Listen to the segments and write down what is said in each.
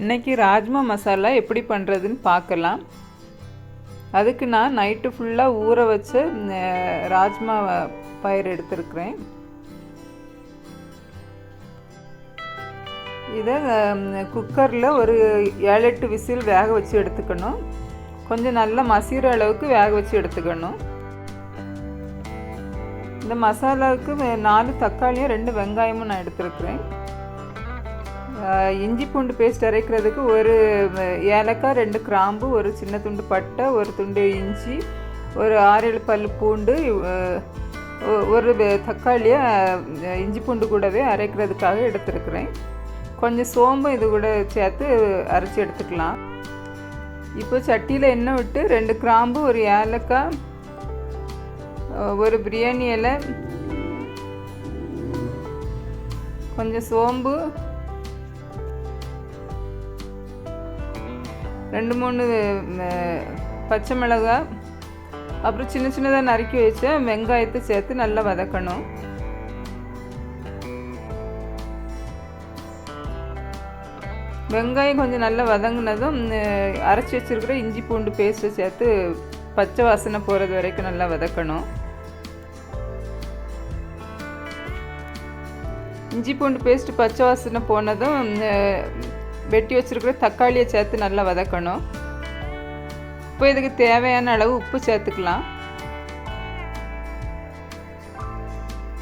இன்றைக்கி ராஜ்மா மசாலா எப்படி பண்ணுறதுன்னு பார்க்கலாம். அதுக்கு நான் நைட்டு ஃபுல்லாக ஊற வச்ச ராஜ்மா பயிர் எடுத்துருக்குறேன். இதை குக்கரில் ஒரு ஏழு எட்டு விசில் வேக வச்சு எடுத்துக்கணும். கொஞ்சம் நல்லா மசிகிற அளவுக்கு வேக வச்சு எடுத்துக்கணும். இந்த மசாலாவுக்கு நாலு தக்காளியும் ரெண்டு வெங்காயமும் நான் எடுத்துருக்குறேன். இஞ்சி பூண்டு பேஸ்ட் அரைக்கிறதுக்கு ஒரு ஏலக்காய் ரெண்டு கிராம்பு ஒரு சின்ன துண்டு பட்டை ஒரு துண்டு இஞ்சி ஒரு ஆறேழு பல் பூண்டு ஒரு தக்காளியை இஞ்சி பூண்டு கூடவே அரைக்கிறதுக்காக எடுத்துருக்குறேன். கொஞ்சம் சோம்பு இது கூட சேர்த்து அரைச்சி எடுத்துக்கலாம். இப்போ சட்டியில் எண்ணெய் விட்டு ரெண்டு கிராம்பு ஒரு ஏலக்காய் ஒரு பிரியாணி இலை கொஞ்சம் சோம்பு ரெண்டு மூணு பச்சை மிளகாய் அப்புறம் சின்ன சின்னதாக நறுக்கி வச்ச வெங்காயத்தை சேர்த்து நல்லா வதக்கணும். வெங்காயம் கொஞ்சம் நல்லா வதங்கினதும் அரைச்சி வச்சுருக்கிற இஞ்சி பூண்டு பேஸ்ட்டை சேர்த்து பச்சை வாசனை போகிறது வரைக்கும் நல்லா வதக்கணும். இஞ்சி பூண்டு பேஸ்ட் பச்சை வாசனை போனதும் வெட்டி வச்சிருக்கிற தக்காளியை சேர்த்து நல்லா வதக்கணும். இப்போ இதுக்கு தேவையான அளவு உப்பு சேர்த்துக்கலாம்.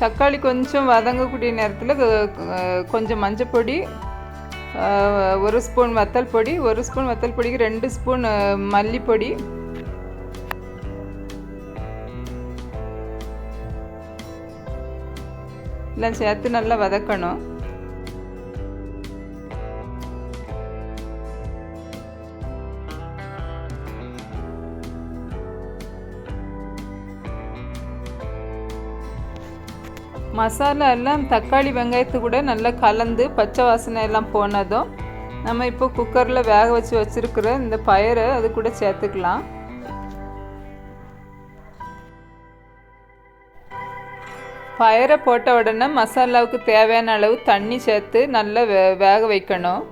தக்காளி கொஞ்சம் வதங்கக்கூடிய நேரத்தில் கொஞ்சம் மஞ்சப்பொடி ஒரு ஸ்பூன் வத்தல் பொடி ஒரு ஸ்பூன் வத்தல் பொடிக்கு ரெண்டு ஸ்பூன் மல்லிப்பொடி. எல்லாம் சேர்த்து நல்லா வதக்கணும். மசாலா எல்லாம் தக்காளி வெங்காயத்து கூட நல்லா கலந்து பச்சை வாசனை எல்லாம் போனதும் நம்ம இப்போ குக்கரில் வேக வச்சு வச்சுருக்கிற இந்த பயிரை அது கூட சேர்த்துக்கலாம். பயிரை போட்ட உடனே மசாலாவுக்கு தேவையான அளவு தண்ணி சேர்த்து நல்லா வே வேக வைக்கணும்.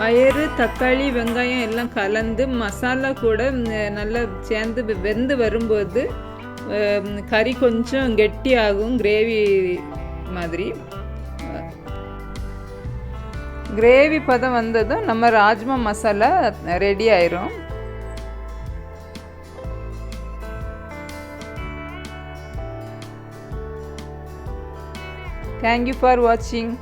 பயிறு தக்காளி வெங்காயம் எல்லாம் கலந்து மசாலா கூட நல்லா சேர்ந்து வெந்து வரும்போது கறி கொஞ்சம் கெட்டியாகும் கிரேவி மாதிரி. கிரேவி பதம் வந்ததும் நம்ம ராஜ்மா மசாலா ரெடி ஆயிரும். தேங்க்யூ ஃபார் வாட்சிங்